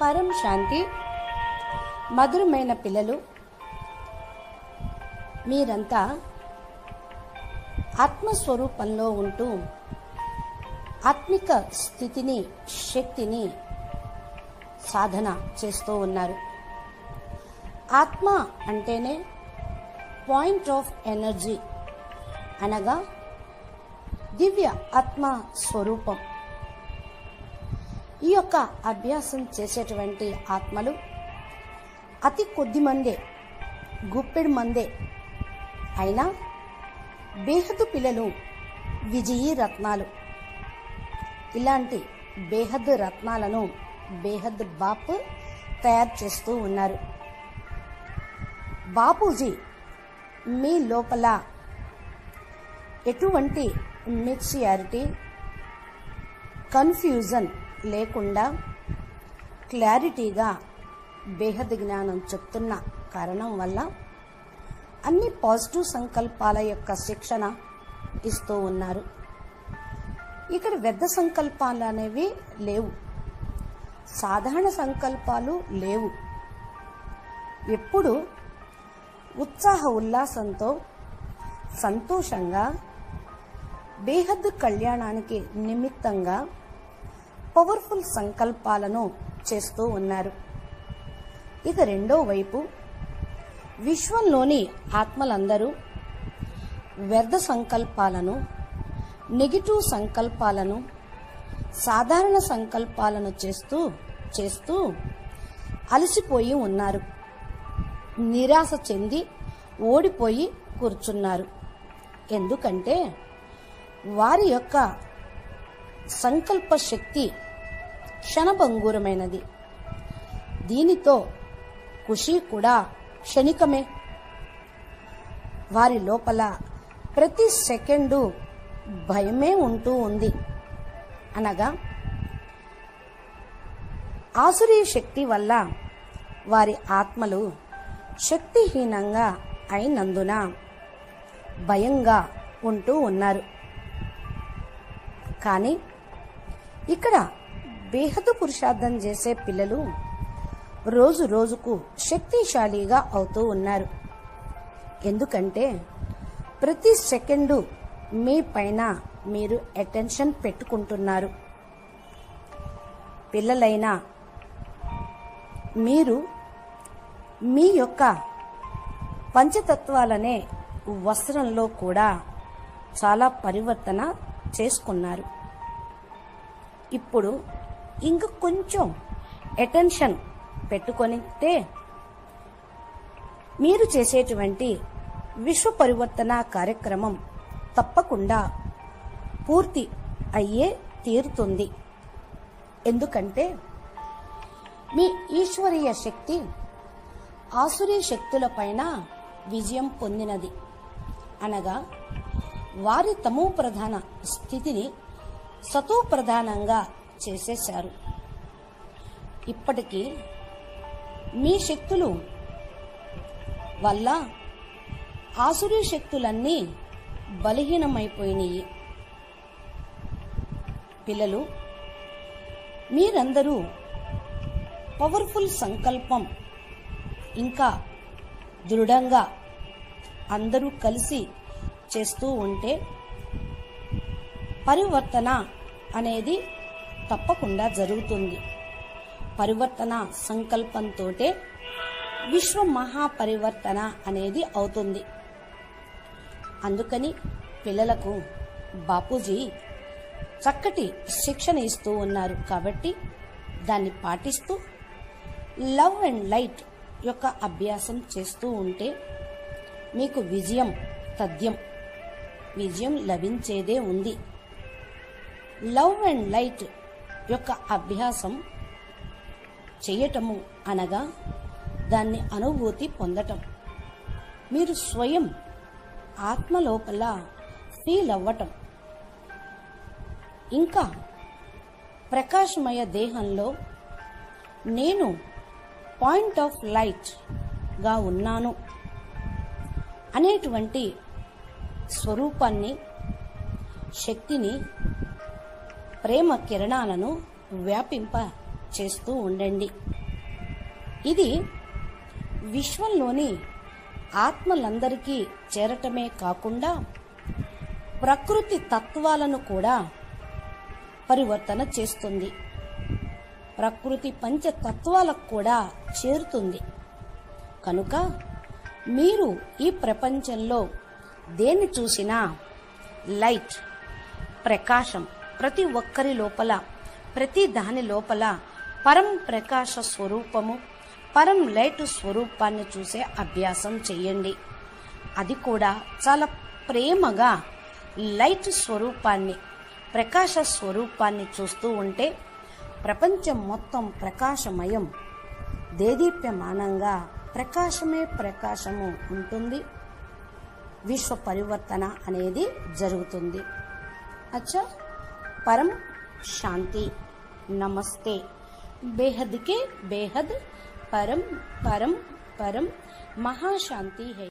పరం శాంతి. మధురమైన పిల్లలు. మీరంతా ఆత్మస్వరూపంలో ఉంటూ ఆత్మిక స్థితిని శక్తిని సాధన చేస్తూ ఉన్నారు. ఆత్మ అంటేనే పాయింట్ ఆఫ్ ఎనర్జీ అనగా దివ్య ఆత్మ స్వరూపం ఈ యొక్క అభ్యాసం చేసేటువంటి ఆత్మలు అతి కొద్ది మందే గుప్పెడు మందే అయినా బేహద్దు పిల్లలు విజయీ రత్నాలు. ఇలాంటి బేహద్ రత్నాలను బేహద్ బాపు తయారు చేస్తూ ఉన్నారు. బాపూజీ మీ లోపల ఎటువంటి మిక్సియారిటీ కన్ఫ్యూజన్ లేకుండా క్లారిటీగా బేహద్ జ్ఞానం చెప్తున్న కారణం వల్ల అన్ని పాజిటివ్ సంకల్పాల యొక్క శిక్షణ ఇస్తూ ఉన్నారు. ఇక్కడ వ్యర్థ సంకల్పాలు అనేవి లేవు. సాధారణ సంకల్పాలు లేవు. ఎప్పుడు ఉత్సాహ ఉల్లాసంతో సంతోషంగా బేహద్దు కళ్యాణానికి నిమిత్తంగా పవర్ఫుల్ సంకల్పాలను చేస్తూ ఉన్నారు. ఇక రెండో వైపు విశ్వంలోని ఆత్మలందరూ వ్యర్థ సంకల్పాలను నెగిటివ్ సంకల్పాలను సాధారణ సంకల్పాలను చేస్తూ చేస్తూ అలసిపోయి ఉన్నారు. నిరాశ చెంది ఓడిపోయి కూర్చున్నారు. ఎందుకంటే వారి యొక్క సంకల్ప శక్తి క్షణభంగూరమైనది. దీనితో ఖుషి కూడా క్షణికమే. వారి లోపల ప్రతి సెకండు భయమే ఉంటూ ఉంది. అనగా ఆసురీ శక్తి వల్ల వారి ఆత్మలు శక్తిహీనంగా అయినందున భయంగా ఉంటూ ఉన్నారు. కానీ ఇక్కడ బేహదు పురుషార్థం చేసే పిల్లలు రోజు రోజుకు శక్తిశాలిగా అవుతూ ఉన్నారు. ఎందుకంటే ప్రతి సెకండు మీ పైన మీరు అటెన్షన్ పెట్టుకుంటున్నారు. పిల్లలైనా మీరు మీ యొక్క పంచతత్వాలనే వస్త్రంలో కూడా చాలా పరివర్తన చేసుకున్నారు. ఇప్పుడు ఇంక కొంచెం అటెన్షన్ పెట్టుకొనితే మీరు చేసేటువంటి విశ్వ పరివర్తన కార్యక్రమం తప్పకుండా పూర్తి అయ్యే తీరుతుంది. ఎందుకంటే మీ ఈశ్వరీయ శక్తి ఆసురీ శక్తులపైన విజయం పొందినది. అనగా వారి తమో ప్రధాన స్థితిని సతో ప్రధానంగా చేసేశారు. ఇప్పటికీ మీ శక్తులు వల్ల ఆసురీ శక్తులన్నీ బలహీనమైపోయినాయి. పిల్లలు మీరందరూ పవర్ఫుల్ సంకల్పం ఇంకా దృఢంగా అందరూ కలిసి చేస్తూ ఉంటే పరివర్తన అనేది తప్పకుండా జరుగుతుంది. పరివర్తన సంకల్పంతోటే విశ్వ మహాపరివర్తన అనేది అవుతుంది. అందుకని పిల్లలకు బాపూజీ చక్కటి శిక్షణ ఇస్తూ ఉన్నారు కాబట్టి దాన్ని పాటిస్తూ లవ్ అండ్ లైట్ యొక్క అభ్యాసం చేస్తూ ఉంటే మీకు విజయం తథ్యం విజయం లభించేదే ఉంది. లవ్ అండ్ లైట్ యొక్క అభ్యాసం చేయటము అనగా దాన్ని అనుభూతి పొందటం. మీరు స్వయం ఆత్మ లోపల ఫీల్ అవ్వటం. ఇంకా ప్రకాశమయ దేహంలో నేను పాయింట్ ఆఫ్ లైట్గా ఉన్నాను అనేటువంటి స్వరూపాన్ని శక్తిని ప్రేమ కిరణాలను వ్యాపింప చేస్తూ ఉండండి. ఇది విశ్వంలోని ఆత్మలందరికీ చేరటమే కాకుండా ప్రకృతి తత్వాలను కూడా పరివర్తన చేస్తుంది. ప్రకృతి పంచతత్వాలకు కూడా చేరుతుంది. కనుక మీరు ఈ ప్రపంచంలో దేన్ని చూసినా లైట్ ప్రకాశం ప్రతి ఒక్కరి లోపల ప్రతి దాని లోపల పరం ప్రకాశ స్వరూపము పరం లైట్ స్వరూపాన్ని చూసే అభ్యాసం చేయండి. అది కూడా చాలా ప్రేమగా లైట్ స్వరూపాన్ని ప్రకాశ స్వరూపాన్ని చూస్తూ ఉంటే ప్రపంచం మొత్తం ప్రకాశమయం దేదీప్యమానంగా ప్రకాశమే ప్రకాశము ఉంటుంది. విశ్వ పరివర్తన అనేది జరుగుతుంది. అచ్చా? परम शांति। नमस्ते। बेहद के बेहद परम परम परम महाशांति है।